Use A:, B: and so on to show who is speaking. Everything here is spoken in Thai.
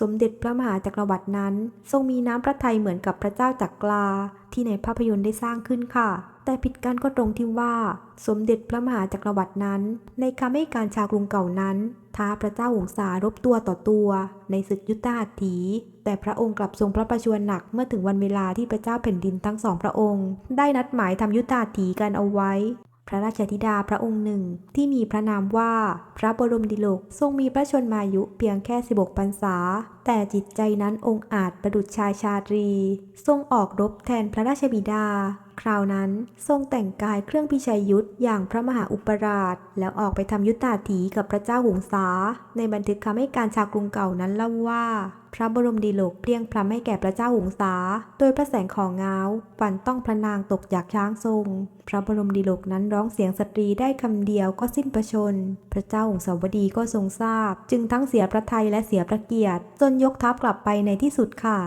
A: สมเด็จพระมหาจักรวรรดินั้น ทรงมีน้ำพระทัยเหมือนกับพระเจ้าจักราที่ในภาพยนตร์ได้สร้างขึ้นค่ะ แต่ผิดกันก็ตรงที่ว่า สมเด็จพระมหาจักรวรรดินั้น ในคำให้การชาวกรุงเก่านั้น ท้าพระเจ้าหงสารบตัวต่อตัว ในศึกยุทธหัตถี แต่พระองค์กลับทรงพระประชวรหนักเมื่อถึงวันเวลาที่พระเจ้าแผ่นดินทั้งสองพระองค์ ได้นัดหมายทำยุทธหัตถีกันเอาไว้ พระราชธิดาพระองค์หนึ่งที่มีพระนามว่าพระบรมดิโลกทรงมีพระชนมายุเพียงแค่ 16 พรรษา แต่จิตใจนั้นองค์อาจประดุจชายชาตรี ทรงออกรบแทนพระราชบิดาคราวนั้นทรงแต่งกายเครื่องพิชัยยุทธอย่างพระมหาอุปราช แล้วออกไปทำยุทธาถีกับพระเจ้าหงสา ในบันทึกคำให้การชาวกรุงเก่านั้นเล่าว่า พระบรมดีโลกเปลี่ยงพล้ำให้แก่พระเจ้าหงสา โดยพระแสงของง้าวฟันต้องพระนางตกจากช้างทรง พระบรมดีโลกนั้นร้องเสียงสตรีได้คำเดียวก็สิ้นประชน พระเจ้าหงสาวดีก็ทรงทราบ จึงทั้งเสียพระทัยและเสียพระเกียรติจนยกทัพกลับไปในที่สุดค่ะ